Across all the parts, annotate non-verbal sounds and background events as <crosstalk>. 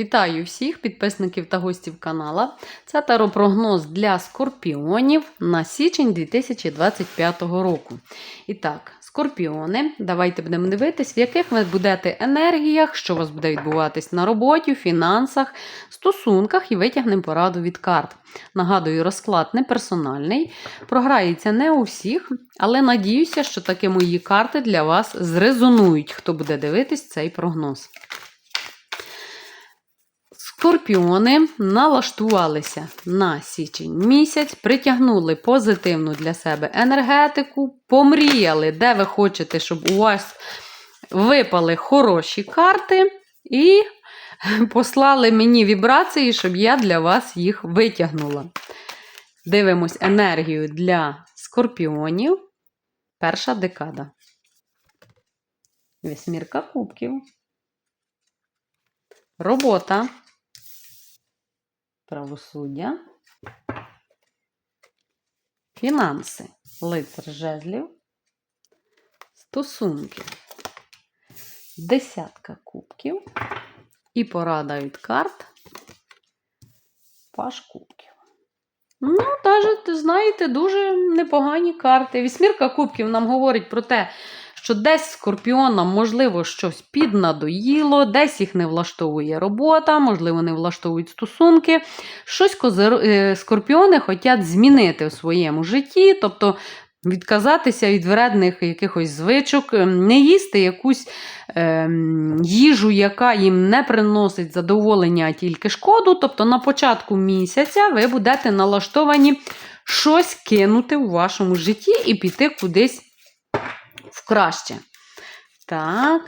Вітаю всіх підписників та гостів канала. Це таропрогноз для скорпіонів на січень 2025 року. І так, скорпіони, давайте будемо дивитись, в яких ви будете енергіях, що у вас буде відбуватись на роботі, фінансах, стосунках і витягнемо пораду від карт. Нагадую, розклад не персональний, програється не у всіх, але надіюся, що таки мої карти для вас зрезонують, хто буде дивитись цей прогноз. Скорпіони налаштувалися на січень місяць, притягнули позитивну для себе енергетику, помріяли, де ви хочете, щоб у вас випали хороші карти, і <laughs> послали мені вібрації, щоб я для вас їх витягнула. Дивимось енергію для скорпіонів. Перша декада. Вісьмірка кубків. Робота правосуддя, фінанси, лицар жезлів, стосунки, десятка кубків. І порада від карт. Паш кубків. Ну, навіть, знаєте, дуже непогані карти. Вісьмірка кубків нам говорить про те, що десь скорпіонам, можливо, щось піднадоїло, десь їх не влаштовує робота, можливо, не влаштовують стосунки. Щось козир... е, скорпіони хочуть змінити у своєму житті, тобто відказатися від вредних якихось звичок, е, не їсти якусь е, їжу, яка їм не приносить задоволення, а тільки шкоду. Тобто на початку місяця ви будете налаштовані щось кинути у вашому житті і піти кудись в краще. Так.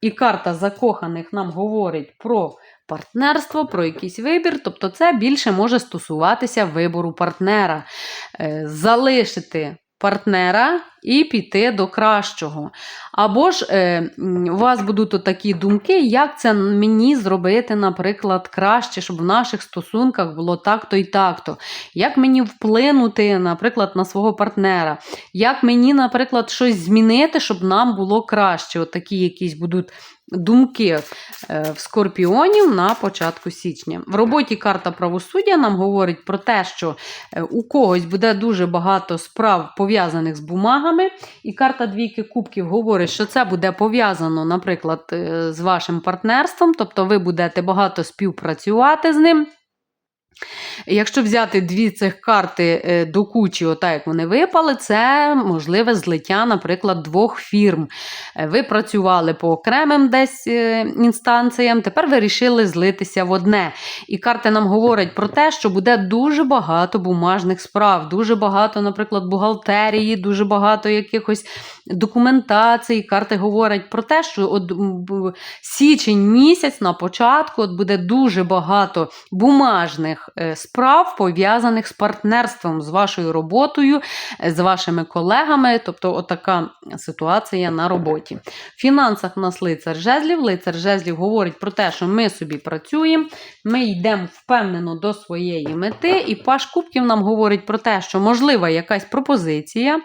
І карта закоханих нам говорить про партнерство, про якийсь вибір. Тобто, це більше може стосуватися вибору партнера. Е, Залишити партнера і піти до кращого. Або ж е, у вас будуть такі думки, як це мені зробити, наприклад, краще, щоб в наших стосунках було так-то і так-то. Як мені вплинути, наприклад, на свого партнера? Як мені, наприклад, щось змінити, щоб нам було краще? От такі якісь будуть думки е, в скорпіонів на початку січня. В роботі карта правосуддя нам говорить про те, що е, у когось буде дуже багато справ пов'язаних з бумагами, і карта двійки кубків говорить, що це буде пов'язано, наприклад, е, з вашим партнерством, тобто ви будете багато співпрацювати з ним. Якщо взяти дві цих карти е, до кучі, отак як вони випали, це можливе злиття, наприклад, двох фірм. Е, Ви працювали по окремим десь е, інстанціям, тепер ви вирішили злитися в одне. І карти нам говорять про те, що буде дуже багато бумажних справ, дуже багато, наприклад, бухгалтерії, дуже багато якихось документацій. Карти говорять про те, що от січень місяць на початку от буде дуже багато бумажних е, справ, пов'язаних з партнерством, з вашою роботою, е, з вашими колегами. Тобто, отака ситуація на роботі. В фінансах у нас лицар жезлів. Лицар жезлів говорить про те, що ми собі працюємо, ми йдемо впевнено до своєї мети, і паш кубків нам говорить про те, що можлива якась пропозиція.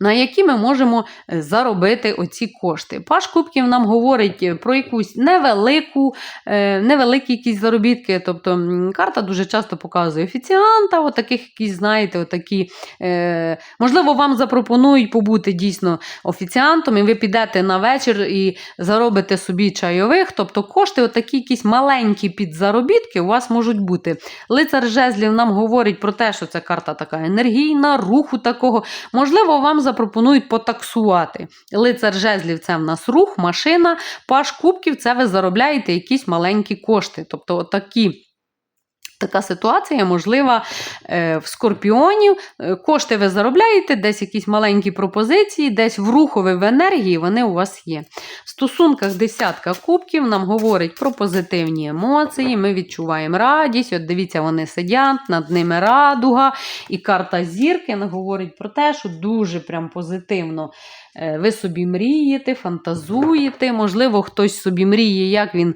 На які ми можемо е, заробити оці кошти. Паш Кубків нам говорить е, про якусь невелику, е, невеликі якісь заробітки. Тобто карта дуже часто показує офіціанта, отаких якісь, знаєте, отакі, можливо, вам запропонують побути дійсно офіціантом, і ви підете на вечір і заробите собі чайових. Тобто кошти, отакі якісь маленькі підзаробітки у вас можуть бути. Лицар жезлів нам говорить про те, що ця карта така енергійна, руху такого. Можливо, вам запропонують потаксувати. Лицар жезлів це в нас рух, машина, паш кубків це ви заробляєте якісь маленькі кошти. Тобто, отакі. Така ситуація можлива е, в скорпіонів. Е, Кошти ви заробляєте, десь якісь маленькі пропозиції, десь в рухові в енергії вони у вас є. В стосунках десятка кубків нам говорить про позитивні емоції. Ми відчуваємо радість. От дивіться, вони сидять, над ними радуга. І карта зірки говорить про те, що дуже прям позитивно ви собі мрієте, фантазуєте. Можливо, хтось собі мріє, як він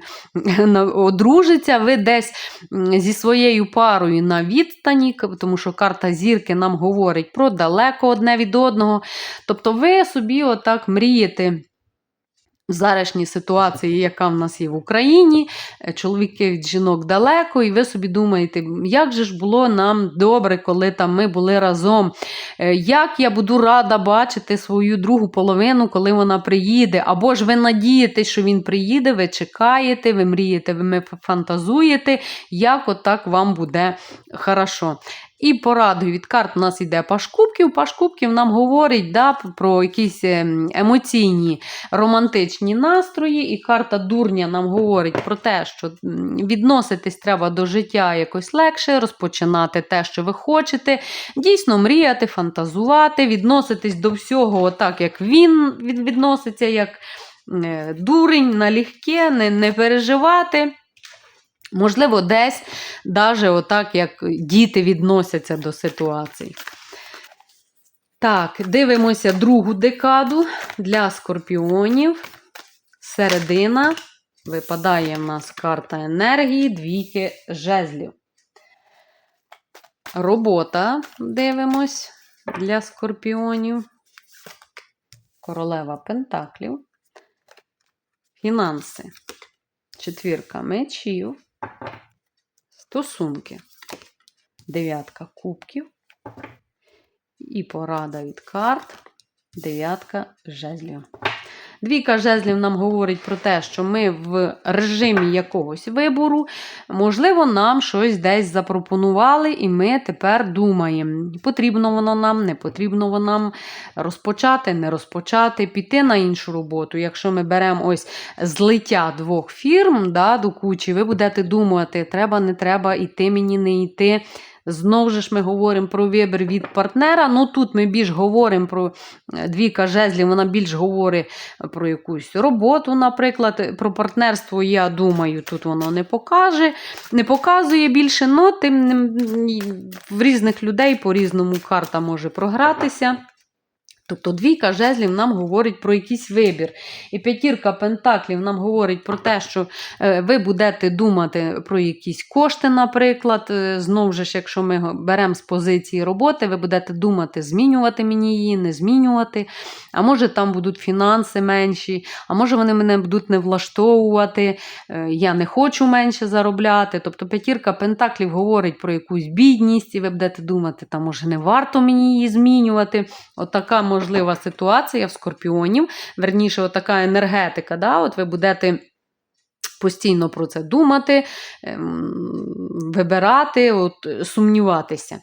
одружиться. Ви десь зі своєю парою на відстані, тому що карта зірки нам говорить про далеко одне від одного. Тобто ви собі отак мрієте в зарашній ситуації, яка в нас є в Україні, е, чоловіки від жінок далеко, і ви собі думаєте, як же ж було нам добре, коли там ми були разом. Е, Як я буду рада бачити свою другу половину, коли вона приїде. Або ж ви надієтесь, що він приїде, ви чекаєте, ви мрієте, ви фантазуєте, як отак вам буде хорошо. І порадою від карт у нас йде паш кубків. Паш кубків нам говорить да, про якісь ем, емоційні романтичні настрої. І карта дурня нам говорить про те, що відноситись треба до життя якось легше, розпочинати те, що ви хочете, дійсно мріяти, фантазувати, відноситись до всього, отак, як він відноситься, як е, дурень, налегке, не, не переживати. Можливо, десь даже отак, як діти відносяться до ситуацій. Так, дивимося другу декаду для скорпіонів. Середина. Випадає в нас карта енергії, двійки жезлів. Робота дивимось для скорпіонів. Королева Пентаклів. Фінанси. Четвірка мечів. Стосунки. Дев'ятка кубків. І порада від карт. Дев'ятка жезлів. Двійка жезлів нам говорить про те, що ми в режимі якогось вибору, можливо, нам щось десь запропонували, і ми тепер думаємо, потрібно воно нам, не потрібно воно нам розпочати, не розпочати, піти на іншу роботу. Якщо ми беремо ось злиття двох фірм да, до кучі, ви будете думати, треба, не треба, іти мені, не йти. Знову ж ми говоримо про вибір від партнера. Ну тут ми більш говоримо про е, двійка жезлів, вона більш говорить про якусь роботу, наприклад. Про партнерство, я думаю, тут воно не покаже, не показує більше, але тим в різних людей по-різному карта може програтися. Тобто двійка жезлів нам говорить про якийсь вибір. І п'ятірка пентаклів нам говорить про те, що е, ви будете думати про якісь кошти, наприклад. Е, Знову ж, якщо ми беремо з позиції роботи, ви будете думати, змінювати мені її, не змінювати. А може там будуть фінанси менші, а може вони мене будуть не влаштовувати, е, я не хочу менше заробляти. Тобто п'ятірка пентаклів говорить про якусь бідність, і ви будете думати, та може не варто мені її змінювати. Отака можлива ситуація в скорпіонів, верніше, отака енергетика. Да? От ви будете. Постійно про це думати, ем, вибирати, от, сумніватися.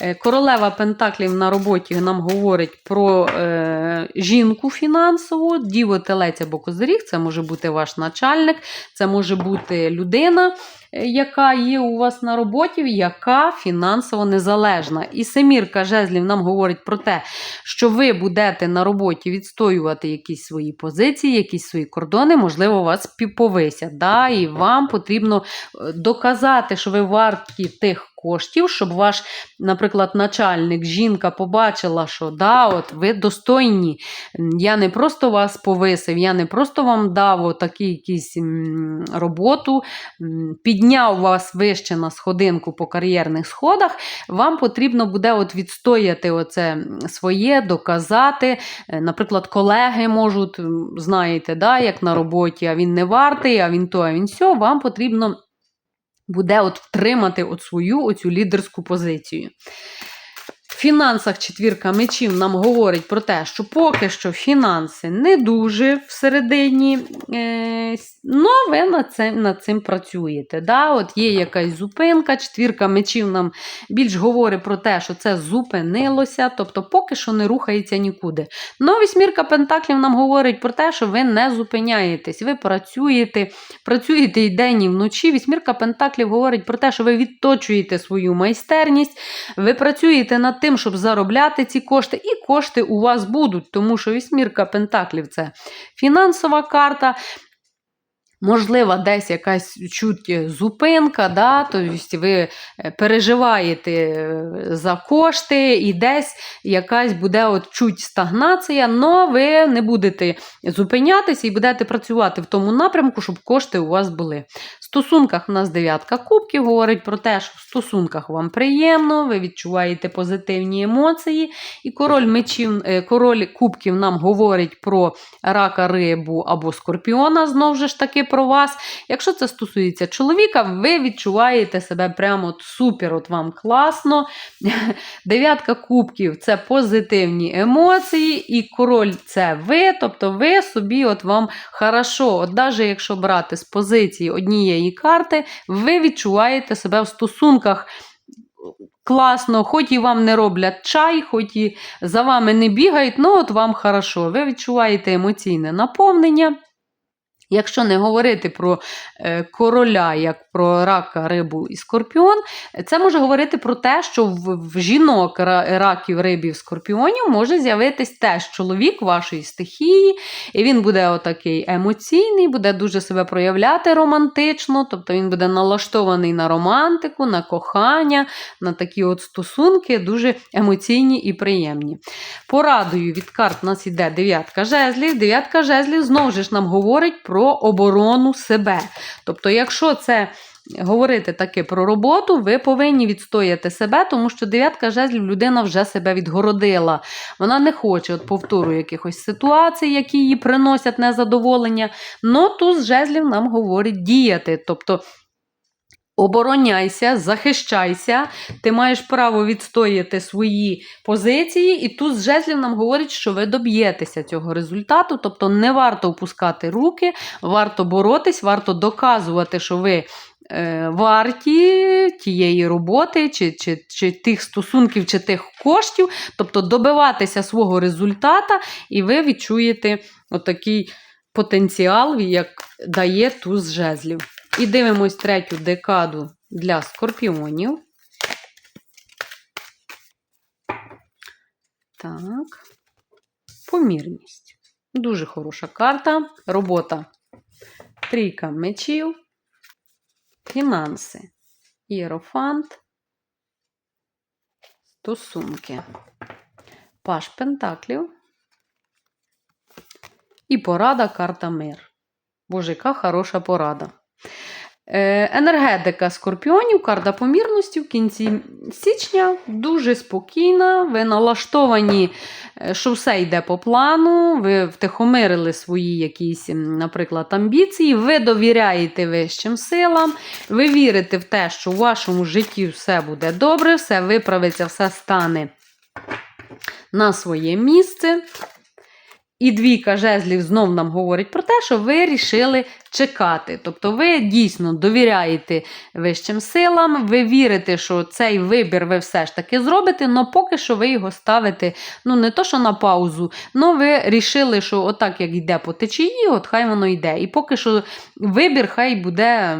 Е, Королева Пентаклів на роботі нам говорить про е, жінку фінансову, діву телець або козиріг. Це може бути ваш начальник, це може бути людина, е, яка є у вас на роботі, яка фінансово незалежна. І семірка жезлів нам говорить про те, що ви будете на роботі відстоювати якісь свої позиції, якісь свої кордони, можливо, вас повисять. Да? І вам потрібно е, доказати, що ви варті тих коштів, щоб ваш, наприклад, начальник, жінка побачила, що да, от ви достойні. Я не просто вас повисив, я не просто вам дав отакі якісь роботу, підняв вас вище на сходинку по кар'єрних сходах. Вам потрібно буде от відстояти оце своє, доказати. Е, Наприклад, колеги можуть, знаєте, да, як на роботі, а він не вартий, а він то, а він сьо. Вам потрібно буде от втримати от свою оцю лідерську позицію. Фінансах четвірка мечів нам говорить про те, що поки що фінанси не дуже всередині, е, ну ви над цим, над цим працюєте. Да? От є якась зупинка, четвірка мечів нам більш говорить про те, що це зупинилося, тобто поки що не рухається нікуди. Ну, вісьмірка пентаклів нам говорить про те, що ви не зупиняєтесь, ви працюєте, працюєте і день, і вночі. Вісьмірка пентаклів говорить про те, що ви відточуєте свою майстерність, ви працюєте над тим, щоб заробляти ці кошти, і кошти у вас будуть, тому що вісьмірка пентаклів це фінансова карта. Можливо, десь якась чуть зупинка, да, тобто ви е, переживаєте е, за кошти, і десь якась буде от чуть стагнація, але ви не будете зупинятися і будете працювати в тому напрямку, щоб кошти у вас були. В стосунках у нас дев'ятка кубків говорить про те, що в стосунках вам приємно, ви відчуваєте позитивні емоції. І король мечів, е, король кубків нам говорить про рака рибу або скорпіона, знову ж таки про вас. Якщо це стосується чоловіка, ви відчуваєте себе прямо от супер, от вам класно. <laughs> Дев'ятка кубків це позитивні емоції, і король це ви, тобто ви собі от вам хорошо. От навіть якщо брати з позиції однієї карти, ви відчуваєте себе в стосунках. Класно, хоч і вам не роблять чай, хоч і за вами не бігають, ну от вам хорошо. Ви відчуваєте емоційне наповнення. Якщо не говорити про е, короля, як про рака, рибу і скорпіон, це може говорити про те, що в, в жінок раків, рибів, скорпіонів може з'явитись теж чоловік вашої стихії, і він буде отакий емоційний, буде дуже себе проявляти романтично, тобто він буде налаштований на романтику, на кохання, на такі от стосунки, дуже емоційні і приємні. Порадою від карт у нас йде дев'ятка жезлів. Дев'ятка жезлів знову ж нам говорить про оборону себе. Тобто, якщо це говорити таки про роботу, ви повинні відстояти себе, тому що дев'ятка жезлів людина вже себе відгородила. Вона не хоче от повтору якихось ситуацій, які їй приносять незадоволення. Но туз жезлів нам говорить діяти. Тобто Обороняйся, захищайся, ти маєш право відстояти свої позиції, і тут з жезлів нам говорить, що ви доб'єтеся цього результату. Тобто не варто опускати руки, варто боротись, варто доказувати, що ви варті тієї роботи, чи, чи, чи тих стосунків, чи тих коштів, тобто добиватися свого результата, і ви відчуєте отакий потенціал, як дає туз жезлів. І дивимось третю декаду для скорпіонів. Так. Помірність. Дуже хороша карта. Робота. Трійка мечів. Фінанси. Єрофант. Стосунки. Паш Пентаклів. І порада карта мир. Боже, яка хороша порада. Е, Енергетика скорпіонів, карта помірності в кінці січня дуже спокійна. Ви налаштовані, е, що все йде по плану, ви втихомирили свої якісь, наприклад, амбіції, ви довіряєте вищим силам, ви вірите в те, що у вашому житті все буде добре, все виправиться, все стане на своє місце. І двійка жезлів знов нам говорить про те, що ви рішили чекати. Тобто ви дійсно довіряєте вищим силам, ви вірите, що цей вибір ви все ж таки зробите, але поки що ви його ставите, ну не то, що на паузу, але ви рішили, що отак, як йде по течії, от хай воно йде. І поки що вибір хай буде.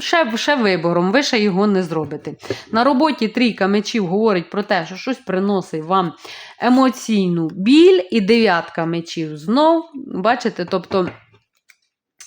Ще, ще вибором, ви ще його не зробите. На роботі трійка мечів говорить про те, що щось приносить вам емоційну біль, і дев'ятка мечів знов. Бачите, тобто.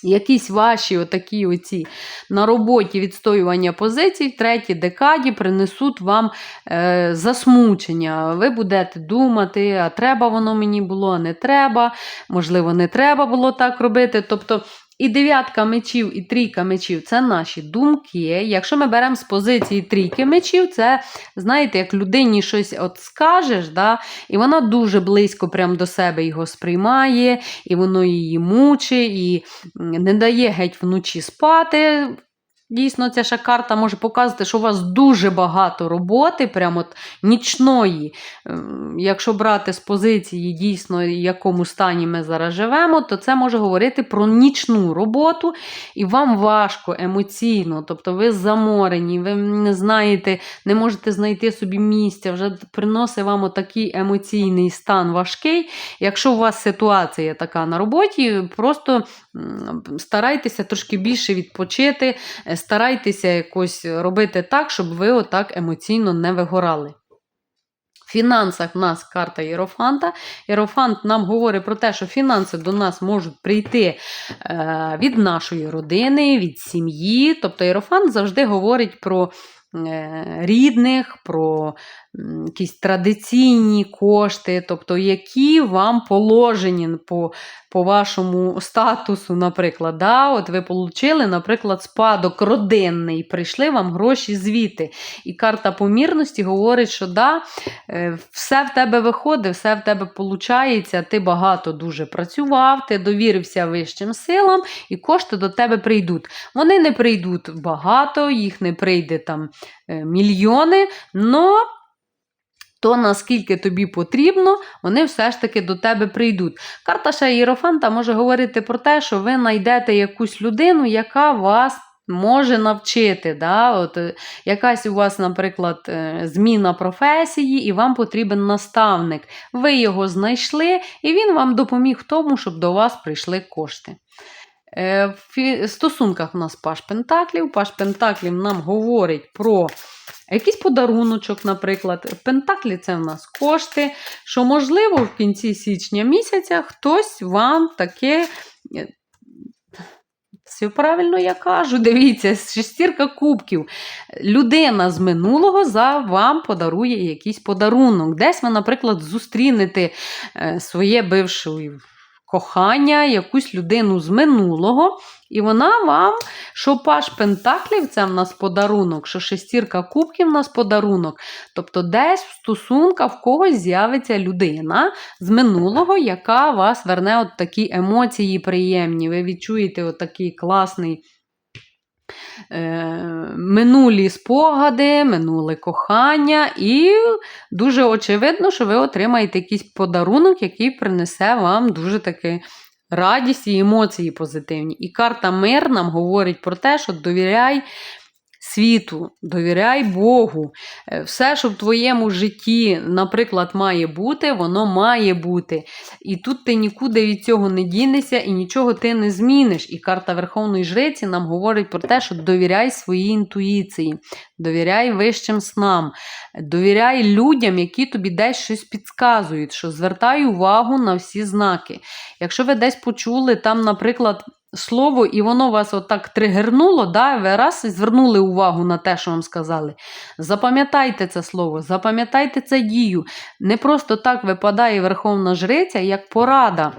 Якісь ваші отакі оці на роботі відстоювання позицій в третій декаді принесуть вам е, засмучення. Ви будете думати, а треба воно мені було, а не треба. Можливо, не треба було так робити. Тобто і дев'ятка мечів, і трійка мечів це наші думки. Якщо ми беремо з позиції трійки мечів, це, знаєте, як людині щось от скажеш, да, і вона дуже близько прям до себе його сприймає, і воно її мучить, і не дає геть вночі спати. Дійсно, ця ще карта може показувати, що у вас дуже багато роботи, прямо от нічної. Ем, Якщо брати з позиції дійсно, в якому стані ми зараз живемо, то це може говорити про нічну роботу, і вам важко емоційно, тобто ви заморені, ви не знаєте, не можете знайти собі місця, вже приносить вам отакий емоційний стан важкий. Якщо у вас ситуація така на роботі, просто старайтеся трошки більше відпочити, старайтеся якось робити так, щоб ви отак емоційно не вигорали. В фінансах в нас карта Єрофанта. Єрофант нам говорить про те, що фінанси до нас можуть прийти е, від нашої родини, від сім'ї. Тобто Єрофант завжди говорить про е, рідних, про якісь традиційні кошти, тобто які вам положені по, по вашому статусу, наприклад. Да? От ви отримали, наприклад, спадок родинний, прийшли вам гроші звідти. І карта помірності говорить, що да, е, все в тебе виходить, все в тебе виходить, ти багато дуже працював, ти довірився вищим силам, і кошти до тебе прийдуть. Вони не прийдуть багато, їх не прийде там е, мільйони, но то наскільки тобі потрібно, вони все ж таки до тебе прийдуть. Карта ще Єрофанта може говорити про те, що ви знайдете якусь людину, яка вас може навчити. Да? От, е, якась у вас, наприклад, е, зміна професії, і вам потрібен наставник. Ви його знайшли, і він вам допоміг в тому, щоб до вас прийшли кошти. Е, В стосунках у нас Паш Пентаклів. Паш Пентаклів нам говорить про якийсь подаруночок, наприклад. Пентаклі це в нас кошти, що, можливо, в кінці січня місяця хтось вам таке. е, Все правильно я кажу, <laughs> дивіться, шестірка кубків. Людина з минулого за вам подарує якийсь подарунок. Десь ви, наприклад, зустрінете е, своє бивше кохання, якусь людину з минулого, і вона вам, що паш Пентаклів це в нас подарунок, що шестірка кубків в нас подарунок. Тобто десь в стосунках в когось з'явиться людина з минулого, яка вас верне от такі емоції приємні. Ви відчуєте от такий класний. е, Минулі спогади, минуле кохання, і дуже очевидно, що ви отримаєте якийсь подарунок, який принесе вам дуже таки радість і емоції позитивні. І карта мир нам говорить про те, що довіряй світу, довіряй Богу. Е, Все, що в твоєму житті, наприклад, має бути, воно має бути. І тут ти нікуди від цього не дінешся і нічого ти не зміниш. І карта Верховної Жриці нам говорить про те, що довіряй своїй інтуїції, довіряй вищим снам, довіряй людям, які тобі десь щось підказують, що звертай увагу на всі знаки. Якщо ви десь почули там, наприклад, слово, і воно вас отак тригернуло, да, ви раз і звернули увагу на те, що вам сказали. Запам'ятайте це слово, запам'ятайте це дію. Не просто так випадає Верховна Жриця, як порада.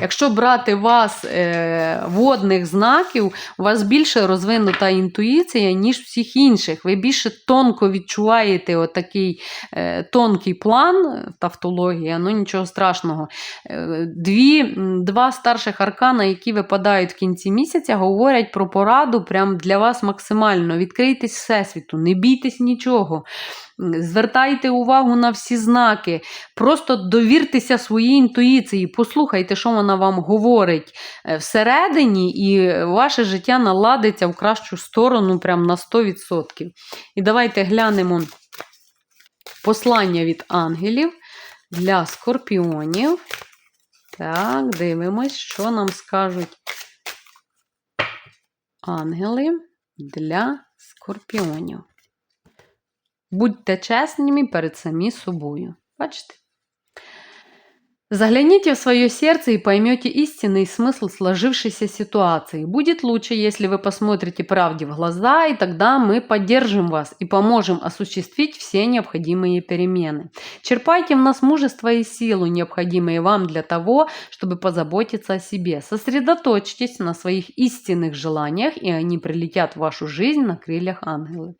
Якщо брати вас е, водних знаків, у вас більше розвинута інтуїція, ніж всіх інших. Ви більше тонко відчуваєте отакий е, тонкий план, е, тавтологія, ну нічого страшного. Е, Дві, два старших аркана, які випадають в кінці місяця, говорять про пораду прям для вас максимально. Відкрийтесь Всесвіту, не бійтесь нічого. Звертайте увагу на всі знаки. Просто довіртеся своїй інтуїції, послухайте, що вона вам говорить е, всередині, і ваше життя наладиться в кращу сторону прям на 100%. І давайте глянемо послання від ангелів для скорпіонів. Так, дивимось, що нам скажуть ангели для скорпіонів. Будьте чесними перед самі собою. Бачите? Загляните в свое сердце и поймете истинный смысл сложившейся ситуации. Будет лучше, если вы посмотрите правде в глаза, и тогда мы поддержим вас и поможем осуществить все необходимые перемены. Черпайте в нас мужество и силу, необходимые вам для того, чтобы позаботиться о себе. Сосредоточьтесь на своих истинных желаниях, и они прилетят в вашу жизнь на крилях ангелів.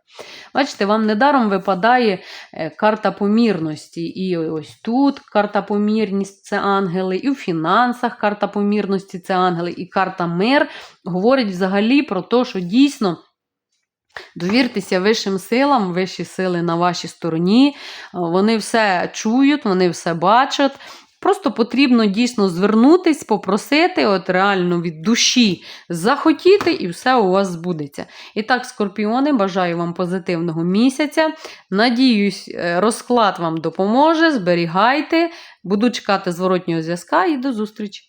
Бачите, вам недаром випадає е, карта помірності. І ось тут карта помірність Це ангели, і в фінансах карта помірності це ангели, і карта мир говорить взагалі про те, що дійсно. Довіртеся вищим силам, вищі сили на вашій стороні. е, Вони все чують, вони все бачать. Просто потрібно дійсно звернутись, попросити, от реально від душі захотіти, і все у вас збудеться. І так, скорпіони, бажаю вам позитивного місяця. Надіюсь, е, розклад вам допоможе. Зберігайте. Буду чекати зворотнього зв'язка і до зустрічі!